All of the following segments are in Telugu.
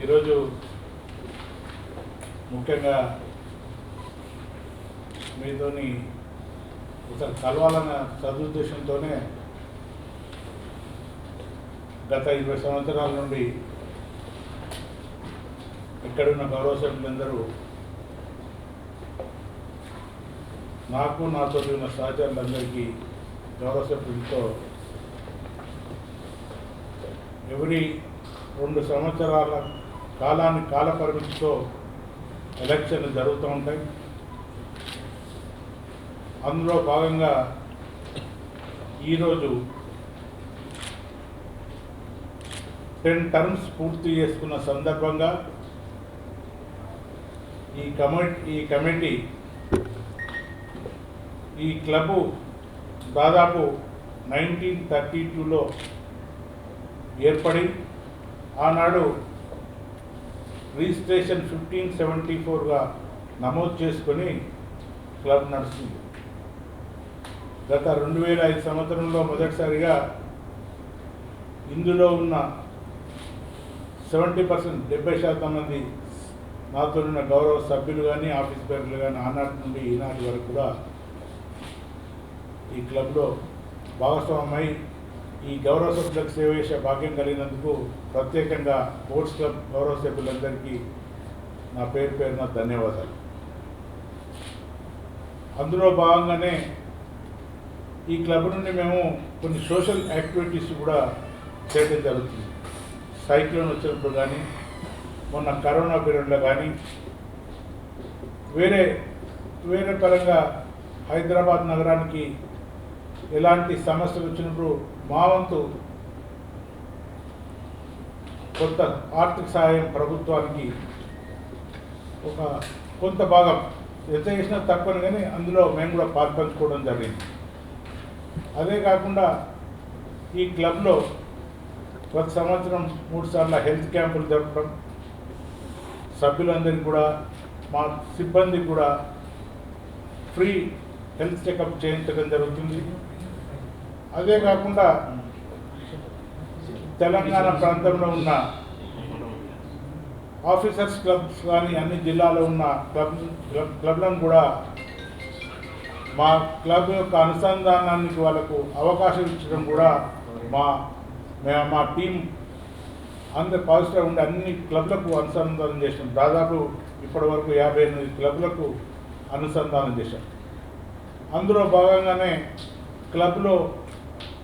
ఈరోజు ముఖ్యంగా మీతోని ఒకసారి కలవాలన్న సదుద్దేశంతోనే గత ఇరవై సంవత్సరాల నుండి ఇక్కడున్న గౌరవ సభ్యులందరూ నాకు నాతో ఉన్న సహచరులందరికీ గౌరవ సభ్యులతో ఎవరి రెండు సంవత్సరాల కాలాన్ని కాల పరిమితితో ఎలక్షన్లు జరుగుతూ ఉంటాయి. అందులో భాగంగా ఈరోజు టెన్ టర్మ్స్ పూర్తి చేసుకున్న సందర్భంగా ఈ కమిటీ ఈ కమిటీ ఈ క్లబ్ దాదాపు నైన్టీన్ థర్టీ టూలో ఏర్పడి ఆనాడు రిజిస్ట్రేషన్ ఫిఫ్టీన్ సెవెంటీ ఫోర్గా నమోదు చేసుకొని క్లబ్ నడుస్తుంది గత రెండు వేల ఐదు సంవత్సరంలో మొదటిసారిగా ఇందులో ఉన్న సెవెంటీ పర్సెంట్ డెబ్బై శాతం మంది నాతో ఉన్న గౌరవ సభ్యులు కానీ ఆఫీస్ పేర్లు కానీ ఆనాటి నుండి ఈనాటి వరకు కూడా ఈ క్లబ్లో భాగస్వామై ఈ గౌరవ సభ్యులకు సేవ చేసే భాగ్యం కలిగినందుకు ప్రత్యేకంగా స్పోర్ట్స్ క్లబ్ గౌరవ సభ్యులందరికీ నా పేరు పేరున ధన్యవాదాలు. అందులో భాగంగానే ఈ క్లబ్ నుండి మేము కొన్ని సోషల్ యాక్టివిటీస్ కూడా చేయడం జరుగుతుంది. సైక్లోన్ వచ్చినప్పుడు కానీ మొన్న కరోనా పీరియడ్లో కానీ వేరే వేరే పరంగా హైదరాబాద్ నగరానికి ఎలాంటి సమస్యలు వచ్చినప్పుడు మా వంతు కొంత ఆర్థిక సహాయం ప్రభుత్వానికి ఒక కొంత భాగం ఎంత చేసినా తక్కువని కానీ అందులో మేము కూడా పాల్పంచుకోవడం జరిగింది. అదే కాకుండా ఈ క్లబ్లో ప్రతి సంవత్సరం మూడు సార్లు హెల్త్ క్యాంపులు జరపడం సభ్యులందరికీ కూడా మా సిబ్బందికి కూడా ఫ్రీ హెల్త్ చెకప్ చేయించడం జరుగుతుంది. అదే కాకుండా తెలంగాణ ప్రాంతంలో ఉన్న ఆఫీసర్స్ క్లబ్స్ కానీ అన్ని జిల్లాలో ఉన్న క్లబ్ క్లబ్లను కూడా మా క్లబ్ యొక్క అనుసంధానానికి వాళ్ళకు అవకాశం ఇచ్చడం కూడా మా మా టీం అందరు పాజిటివ్ ఉండే అన్ని క్లబ్లకు అనుసంధానం చేసాం దాదాపు ఇప్పటి వరకు యాభై ఎనిమిది క్లబ్లకు అనుసంధానం చేశాం. అందులో భాగంగానే క్లబ్లో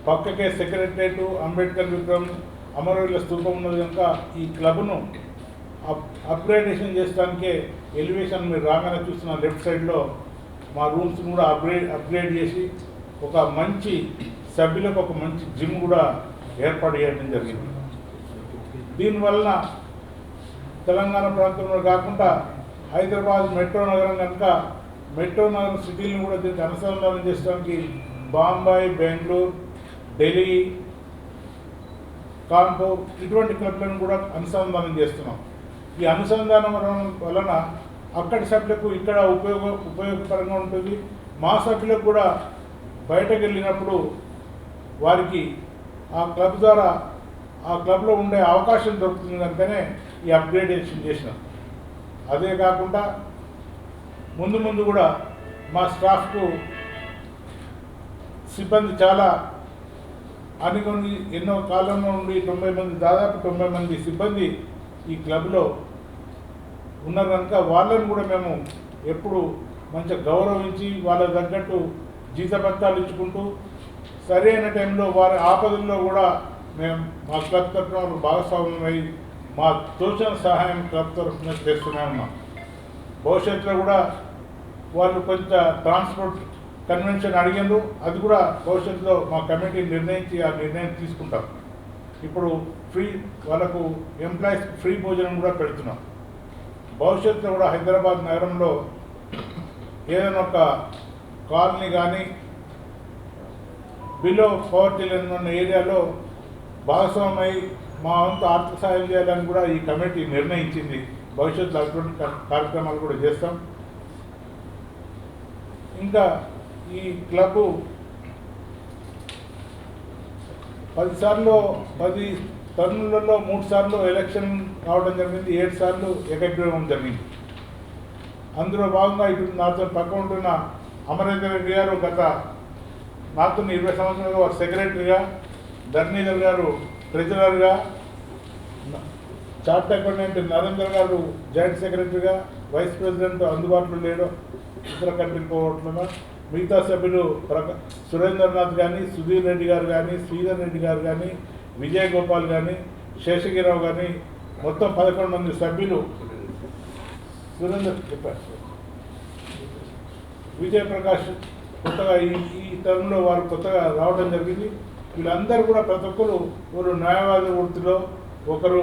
పక్కకే సెక్రటరేట్ అంబేద్కర్ విగ్రహం అమరవీరుల స్థూపం ఉన్నది కనుక ఈ క్లబ్ను అప్ అప్గ్రేడేషన్ చేసడానికే ఎలివేషన్ మీరు రాగానే చూస్తున్న లెఫ్ట్ సైడ్లో మా రూమ్స్ కూడా అప్గ్రేడ్ అప్గ్రేడ్ చేసి ఒక మంచి సభ్యులకు ఒక మంచి జిమ్ కూడా ఏర్పాటు చేయడం జరిగింది. దీనివలన తెలంగాణ ప్రాంతంలో కాకుండా హైదరాబాద్ మెట్రో నగరం కనుక మెట్రో నగరం సిటీలను కూడా దీనికి అనుసంధానం చేయడానికి బాంబాయి బెంగళూరు ఢిల్లీ కాన్పూర్ ఇటువంటి క్లబ్లను కూడా అనుసంధానం చేస్తున్నాం. ఈ అనుసంధానం వలన- వలన అక్కడి సభ్యులకు ఇక్కడ ఉపయోగ ఉపయోగకరంగా ఉంటుంది. మా సభ్యులకు కూడా బయటకు వెళ్ళినప్పుడు వారికి ఆ క్లబ్ ద్వారా ఆ క్లబ్లో ఉండే అవకాశం దొరుకుతుంది కనుకనే ఈ అప్గ్రేడేషన్ చేసినాం. అదే కాకుండా ముందు ముందు కూడా మా స్టాఫ్కు సిబ్బంది చాలా అనుకుని ఎన్నో కాలంలో నుండి తొంభై మంది దాదాపు తొంభై మంది సిబ్బంది ఈ క్లబ్లో ఉన్నారు కనుక వాళ్ళని కూడా మేము ఎప్పుడు మంచిగా గౌరవించి వాళ్ళ తగ్గట్టు జీతభత్తాలు ఇచ్చుకుంటూ సరైన టైంలో వారి ఆపదల్లో కూడా మేము మా క్లబ్ తరఫున భాగస్వామ్యమై మా తోచిన సహాయం క్లబ్ తరఫున చేస్తూనే ఉన్నాం భవిష్యత్తులో కూడా వాళ్ళు కొంత ట్రాన్స్పోర్ట్ కన్వెన్షన్ అడిగారు అది కూడా భవిష్యత్తులో మా కమిటీ నిర్ణయించి ఆ నిర్ణయం తీసుకుంటాం. ఇప్పుడు ఫ్రీ వాళ్ళకు ఎంప్లాయీస్ ఫ్రీ భోజనం కూడా పెడుతున్నాం. భవిష్యత్తులో కూడా హైదరాబాద్ నగరంలో ఏదైనా ఒక కాలనీ కానీ బిలో పవర్టీ లైన్ ఉన్న ఏరియాలో భాగస్వామై మా వంతు ఆర్థిక సహాయం చేయాలని కూడా ఈ కమిటీ నిర్ణయించింది. భవిష్యత్తులో అటువంటి కార్యక్రమాలు కూడా చేస్తాం. ఇంకా ఈ క్లబ్ పదిసార్లు పది టర్నులలో మూడు సార్లు ఎలక్షన్ కావడం జరిగింది ఏడు సార్లు ఏకగ్రీవం జరిగింది. అందులో భాగంగా ఇప్పుడు నాతో పక్క ఉంటున్న అమరేందర్ రెడ్డి గారు గత నాతో ఇరవై సంవత్సరాలుగా వారు సెక్రటరీగా ధర్నీధర్ గారు ట్రెజరర్గా చార్ట్ అకౌంటెంట్ నరేందర్ గారు జాయింట్ సెక్రటరీగా వైస్ ప్రెసిడెంట్ అందుబాటులో లేడు ఇతర కంట్రీకి పోవట్లుగా మిగతా సభ్యులు ప్రక సురేంద్రనాథ్ కానీ సుధీర్ రెడ్డి గారు కానీ శ్రీధర్ రెడ్డి గారు కానీ విజయ్ గోపాల్ కానీ శేషగిరావు కానీ మొత్తం పదకొండు మంది సభ్యులు. సురేందర్ చెప్పారు విజయ్ ప్రకాష్ కొత్తగా ఈ ఈ తరంలో వారు కొత్తగా రావడం జరిగింది. వీళ్ళందరూ కూడా ప్రతి ఒక్కరు ఒకరు న్యాయవాద వృత్తిలో ఒకరు